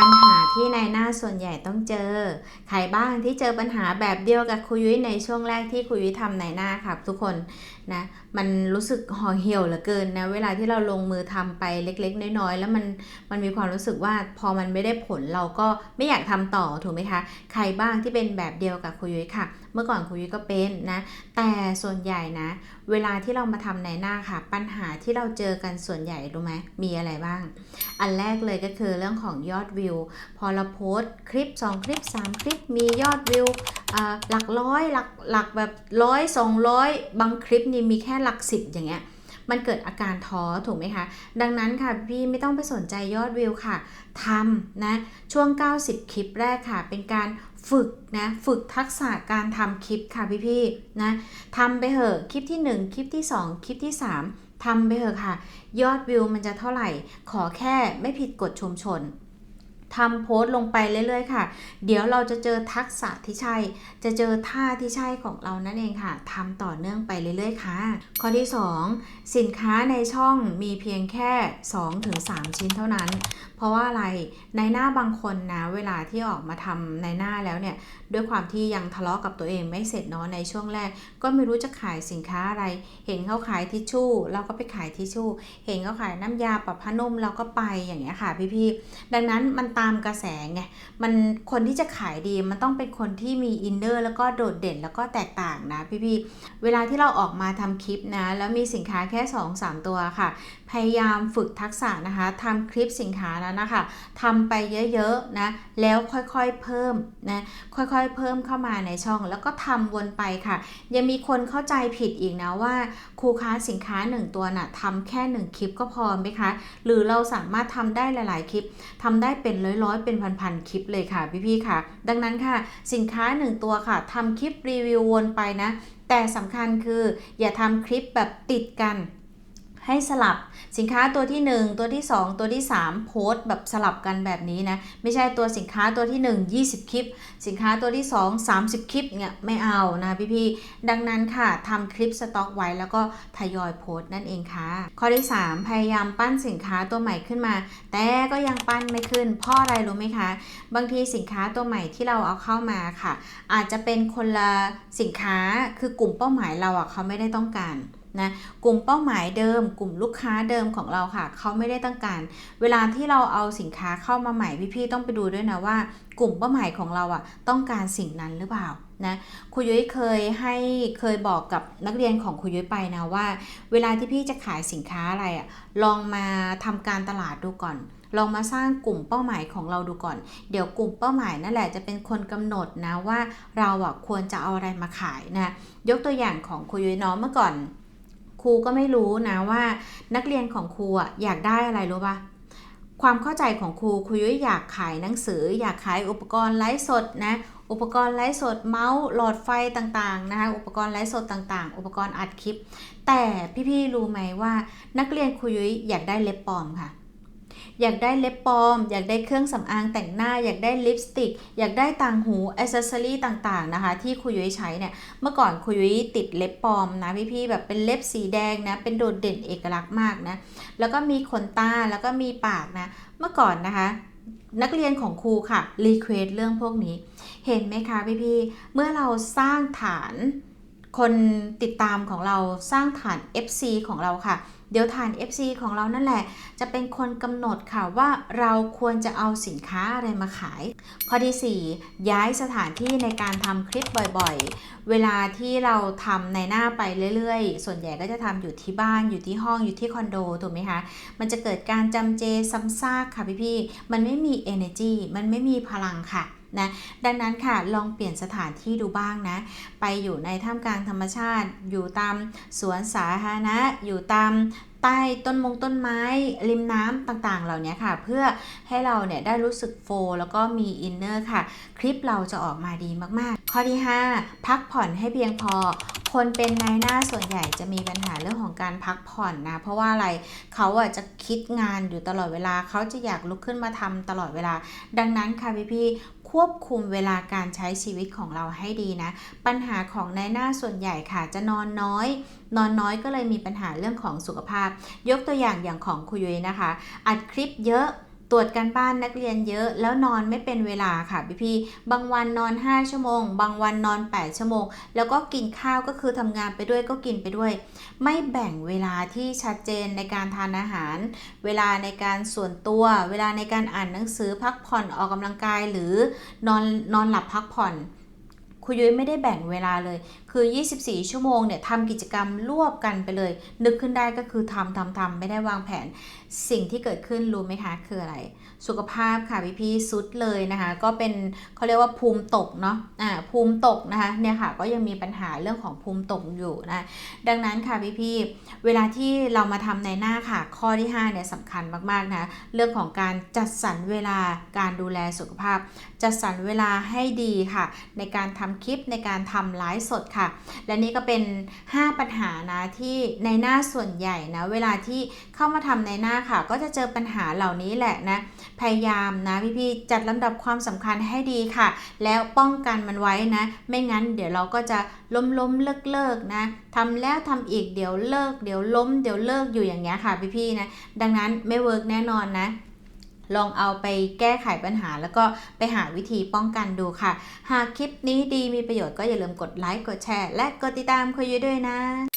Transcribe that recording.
ปัญหา ที่นายหน้าส่วนใหญ่ต้องเจอ ใครบ้างที่เจอปัญหาแบบเดียวกับครูยุ้ยในช่วงแรกที่ครูยุ้ยทำนายหน้าครับทุกคนนะมันรู้สึกห่อเหี่ยวเหลือเกินนะเวลาที่เราลงมือทำไปเล็ก ๆ น้อยๆแล้วมันมันมีความรู้สึกว่าพอมันไม่ได้ผลเราก็ไม่อยากทำต่อถูกไหมคะ ใครบ้างที่เป็นแบบเดียวกับครูยุ้ยค่ะ เมื่อก่อนครูยุ้ยก็เป็นนะแต่ส่วนใหญ่นะ เวลาที่เรามาทำในหน้าค่ะ ปัญหาที่เราเจอกันส่วนใหญ่รู้ไหมมีอะไรบ้าง อันแรกเลยก็คือเรื่องของยอดวิวพพอเราโพสคลิป 2 คลิป 3 คลิปมียอดวิวหลักร้อยหลักหลักแบบร้อยสองร้อยบางคลิปนี่มีแค่หลักสิบอย่างเงี้ยมันเกิดอาการท้อถูกไหมคะ ดังนั้นค่ะพี่ไม่ต้องไปสนใจยอดวิวค่ะทำนะช่วง 90 คลิปแรกค่ะ เป็นการฝึกนะฝึกทักษะการทำคลิปค่ะพี่ๆนะทำไปเถอะคลิปที่ 1 คลิปที่ 2 คลิปที่ 3ทำไปเถอะค่ะ ยอดวิวมันจะเท่าไหร่ ขอแค่ไม่ผิดกฎชุมชน ทำโพสต์ลงไปเรื่อยๆค่ะ เดี๋ยวเราจะเจอทักษะที่ใช่ จะเจอท่าที่ใช่ของเรานั่นเองค่ะทำต่อเนื่องไปเรื่อยๆค่ะ ข้อที่ 2 สินค้าในช่องมีเพียงแค่ 2-3 ชิ้นเท่านั้น เพราะว่าอะไรในหน้าบางคนนะเวลาที่ออกมาทำในหน้าแล้วเนี่ยด้วยความที่ยังทะเลาะกับตัวเองไม่เสร็จเนาะในช่วงแรก ก็ไม่รู้จะขายสินค้าอะไร เห็นเขาขายทิชชู่เราก็ไปขายทิชชู่ เห็นเขาขายน้ำยาปรับผ้านุ่มเราก็ไปอย่างเงี้ยค่ะพี่ๆดังนั้นมันตามกระแสไง มันคนที่จะขายดีมันต้องเป็นคนที่มีอินเนอร์แล้วก็โดดเด่นแล้วก็แตกต่างนะพี่ๆ เวลาที่เราออกมาทำคลิปนะ แล้วมีสินค้าแค่ 2-3 ตัวค่ะ พยายามฝึกทักษะนะคะทำคลิปสินค้านั้นนะคะทำไปเยอะๆนะแล้วค่อยๆเพิ่มนะค่อยๆเพิ่มเข้ามาในช่อง แล้วก็ทำวนไปค่ะ ยังมีคนเข้าใจผิดอีกนะว่าครูค้าสินค้า 1 ตัวน่ะทำแค่ 1 คลิปก็พอไหมคะหรือเราสามารถทำได้หลายๆ คลิปทำได้เป็นร้อยๆเป็นพันๆคลิปเลยค่ะพี่ๆค่ะ ดังนั้นค่ะสินค้า 1 ตัวค่ะทำคลิปรีวิววนไปนะแต่สำคัญคืออย่าทำคลิปแบบติดกัน ให้สลับสินค้าตัวที่ 1 ตัวที่ 2 ตัวที่ 3 โพสต์แบบสลับกันแบบนี้นะ ไม่ใช่ตัวสินค้าตัวที่ 1 20 คลิป สินค้าตัวที่ 2 30 คลิปเนี่ยไม่เอานะพี่ๆดังนั้นค่ะทำคลิปสต็อกไว้แล้วก็ทยอยโพสต์นั่นเองค่ะ ข้อที่ 3 พยายามปั้นสินค้าตัวใหม่ขึ้นมา แต่ก็ยังปั้นไม่ขึ้นเพราะอะไรรู้ไหมคะ บางทีสินค้าตัวใหม่ที่เราเอาเข้ามาค่ะ อาจจะเป็นคนละสินค้าคือกลุ่มเป้าหมายเราอะเขาไม่ได้ต้องการ นะกลุ่มเป้าหมายเดิม กลุ่มลูกค้าเดิมของเราค่ะเขาไม่ได้ต้องการ เวลาที่เราเอาสินค้าเข้ามาใหม่พี่ๆต้องไปดูด้วยนะว่า กลุ่มเป้าหมายของเราอะต้องการสิ่งนั้นหรือเปล่านะครูยุ้ยเคยให้เคยบอกกับนักเรียนของครูยุ้ยไปนะว่า เวลาที่พี่จะขายสินค้าอะไรอะลองมาทำการตลาดดูก่อนลองมาสร้างกลุ่มเป้าหมายของเราดูก่อน เดี๋ยวกลุ่มเป้าหมายนั่นแหละจะเป็นคนกำหนดนะว่าเราอะควรจะเอาอะไรมาขายนะ ยกตัวอย่างของครูยุ้ยเนาะเมื่อก่อน ครูก็ไม่รู้นะว่านักเรียนของครูอะอยากได้อะไรรู้ปะความเข้าใจของครูครูยุ้ยอยากขายหนังสือ อยากขายอุปกรณ์ไลฟ์สดนะอุปกรณ์ไลฟ์สดเมาส์หลอดไฟต่างๆนะคะอุปกรณ์ไลฟ์สดต่างๆ อุปกรณ์อัดคลิป แต่พี่ๆรู้ไหมว่านักเรียนครูยุ้ยอยากได้เล็บปลอมค่ะ อยากได้เล็บปลอม อยากได้เครื่องสำอางแต่งหน้า อยากได้ลิปสติก อยากได้ต่างหูอ c เซสซอรี่ต่างๆนะคะ ที่ครูยุ้ยใช้เนี่ย เมื่อก่อนครูยุ้ยติดเล็บปลอมนะพี่ๆแบบเป็นเล็บสีแดงนะ เป็นโดดเด่นเอกลักษณ์มากนะ แล้วก็มีขนตา แล้วก็มีปากนะ เมื่อก่อนนะคะนักเรียนของครูค่ะรีเควสเรื่องพวกนี้ เห็นไหมคะพี่ๆเมื่อเราสร้างฐาน คนติดตามของเราสร้างฐาน FC ของเราค่ะ เดี๋ยวฐาน FC ของเรานั่นแหละ จะเป็นคนกำหนดค่ะว่าเราควรจะเอาสินค้าอะไรมาขาย ข้อที่ 4 ย้ายสถานที่ในการทำคลิปบ่อยๆ เวลาที่เราทำในหน้าไปเรื่อยๆ ส่วนใหญ่ก็จะทำอยู่ที่บ้านอยู่ที่ห้องอยู่ที่คอนโดถูกไหมคะ มันจะเกิดการจำเจซ้ำซากค่ะพี่ๆ มันไม่มี energy มันไม่มีพลังค่ะ นะดังนั้นค่ะลองเปลี่ยนสถานที่ดูบ้างนะ ไปอยู่ในท่ามกลางธรรมชาติ อยู่ตามสวนสาธารณะอยู่ตามใต้ต้นมงต้นไม้ริมน้ำต่างๆ เหล่านี้ค่ะ เพื่อให้เราเนี่ยได้รู้สึกโฟ แล้วก็มีอินเนอร์ค่ะ คลิปเราจะออกมาดีมากๆ ข้อที่ 5 พักผ่อนให้เพียงพอ คนเป็นนายหน้าส่วนใหญ่จะมีปัญหาเรื่องของการพักผ่อนนะ เพราะว่าอะไรเขาอะจะคิดงานอยู่ตลอดเวลา เขาจะอยากลุกขึ้นมาทำตลอดเวลา ดังนั้นค่ะพี่ๆ ควบคุมเวลาการใช้ชีวิตของเราให้ดีนะ ปัญหาของนายหน้าส่วนใหญ่ค่ะจะนอนน้อย นอนน้อยก็เลยมีปัญหาเรื่องของสุขภาพ ยกตัวอย่างอย่างของคุยยนะคะ อัดคลิปเยอะ ตรวจการบ้านนักเรียนเยอะ แล้วนอนไม่เป็นเวลาค่ะพี่พี่ๆบางวันนอน 5 ชั่วโมง บางวันนอน 8 ชั่วโมง แล้วก็กินข้าวก็คือทำงานไปด้วยก็กินไปด้วย ไม่แบ่งเวลาที่ชัดเจนในการทานอาหาร เวลาในการส่วนตัว เวลาในการอ่านหนังสือพักผ่อนออกกำลังกายหรือนอนนอนหลับพักผ่อน ครูยุ้ยไม่ได้แบ่งเวลาเลย คือ 24 ชั่วโมงเนี่ยทำกิจกรรมรวบกันไปเลย นึกขึ้นได้ก็คือทำทำทำไม่ได้วางแผน สิ่งที่เกิดขึ้นรู้ไหมคะคืออะไร สุขภาพค่ะพี่พี่สุดเลยนะคะ ก็เป็นเขาเรียกว่าภูมิตกเนาะอ่าภูมิตกนะคะเนี่ยค่ะก็ยังมีปัญหาเรื่องของภูมิตกอยู่นะดังนั้นค่ะพี่พี่เวลาที่เรามาทำในหน้าค่ะ ข้อที่5เนี่ยสำคัญมากๆนะเรื่องของการจัดสรรเวลาการดูแลสุขภาพ จัดสรรเวลาให้ดีค่ะ ในการทำคลิปในการทำไลฟ์สดค่ะ และนี่ก็เป็น 5 ปัญหานะที่ในหน้าส่วนใหญ่นะเวลาที่เข้ามาทำในหน้าค่ะ ก็จะเจอปัญหาเหล่านี้แหละนะพยายามนะพี่ๆจัดลำดับความสำคัญให้ดีค่ะ แล้วป้องกันมันไว้นะ ไม่งั้นเดี๋ยวเราก็จะล้มล้มเลิกเลิกนะทำแล้วทำอีกเดี๋ยวเลิก เดี๋ยวล้ม เดี๋ยวเลิกอยู่อย่างเงี้ยค่ะพี่ๆนะดังนั้นไม่เวิร์กแน่นอนนะ ลองเอาไปแก้ไขปัญหา แล้วก็ไปหาวิธีป้องกันดูค่ะ หากคลิปนี้ดีมีประโยชน์ก็อย่าลืมกดไลค์กดแชร์ และกดติดตามคุยด้วยนะ